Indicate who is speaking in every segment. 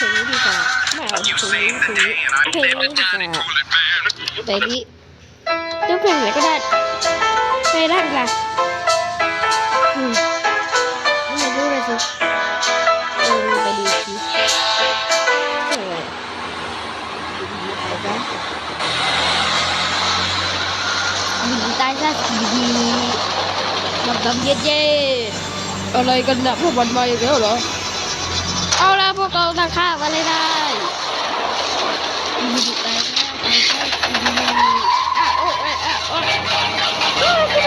Speaker 1: เพลงนี้ดีกว่าไม่เอาเพลงนี้เพลงนี้เพลงนี้ดีกว่าเพลงนี้จะเพลงไหนก็ได้เพลงแรกล่ะอืมไม่รู้เลยสิเออไปดูสิเอออะไรกันดีตายซะดีดำดำเย็ดเย็ดอะไรกันนะพวกมันมาอีกแล้วเหรอ เอาละพวกเราตั้งค่ามาเลยได้ดีดีตายแ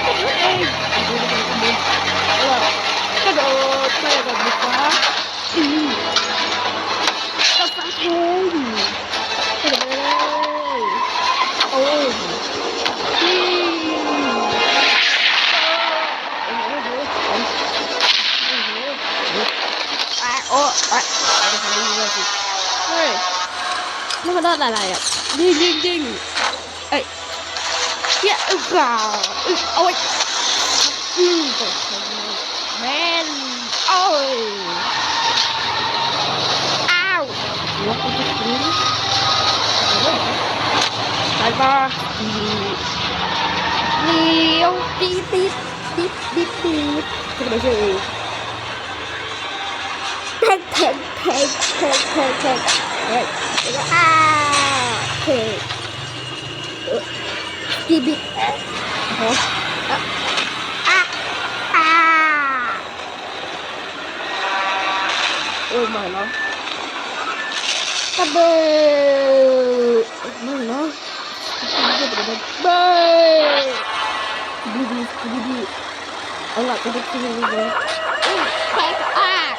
Speaker 1: อะโอ้อะเอาไปทำอะไรดีวะสิเฮ้ยนี่มันโดนอะไรอะยิงยิงยิงเอ้ยเหี้ยอึกอะอึกโอ้ยอืมตกใจแมนโอ้ยอ้าวหัวกูจะทิ้งไปบ้าดีเลี้ยวตีตีตีตีตีจะไปช่วย pek pek pek pek pek pek pek gibi Olmaz lan. Tabi. Olmaz lan. Bye. Gibi gibi. Allah kabul etsin. Tek ak.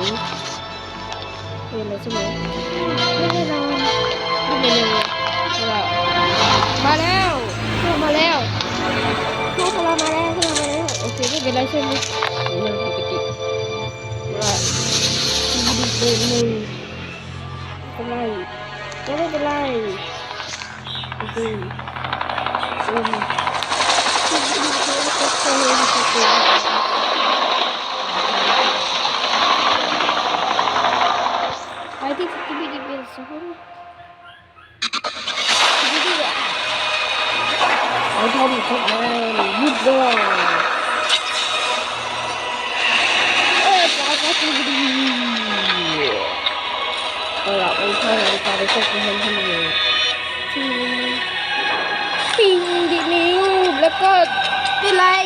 Speaker 1: ช่ไหมเป็นไรใช่ไหมไม่ได้นอนไม่ได้เลยมาแล้วพวกมาแล้วพวกเรามาแล้วพวกเรามาแล้วโอเคไม่เป็นไรใช่ไหมเรื่องปกติว่าดีเลยหนึ่งไม่เป็นไรก็ไม่เป็นไรโอเคอืมที่ดิบิลส์ฮูสกิบิดิเอาทำทุกงานยุดเลยกิบิดิเปเข้านาฬิกา Bidi bidi bidi bidi sahur. Bidi ya. Aduh, aduh, aduh, Eh, apa tuh bidi? Kalau kita kita bisa kumpul-kumpul. Ping, ding, ding, lepas, pelai.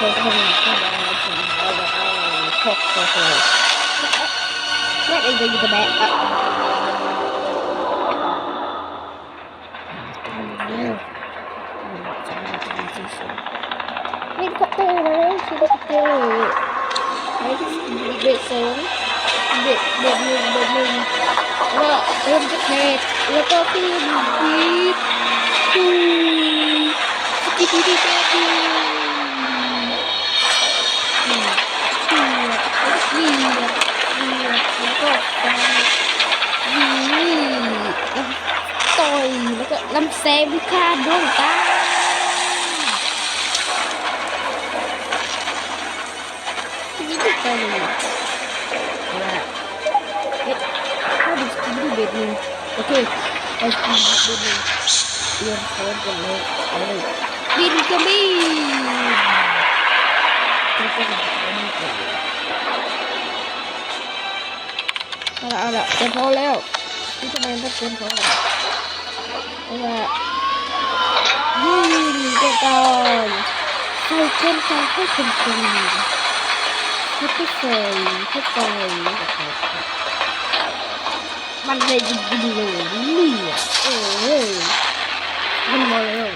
Speaker 1: เธอทำเข้ามาถึงแล้วแบบพกโซ่โซ่แม่เองจะอยู่กับแม่อะเฮลิคอปเตอร์มาแล้วเฮลิคอปเตอร์ไปที่เบรกสองเบรกเบรกหนึ่งเบรกหนึ่งแล้วก็เริ่มจะแทกแล้วก็ขึ้นบีบตูสกิปปี้แบบี้นี่นี่นี่แล้วก็ไปนี่แล้วต่อยแลำเซบิคาดวงตาที่นี่ก็เลยเอ๊ะขาดูสกินดูเบ็ดนึงโอเคไอสกินดูเบ็ดนึงเรียนเขาเป็นเลยบินก็บินเอาละเอาละจะพอแล้วที่ทำไนต้องเกินพอ Ve yüzde dal. Haykır şarkı kırkırmıyor. Kötü söyleyeyim, kötü söyleyeyim. Ben de gidiyorum. Niye? Eee. Anlamıyorum.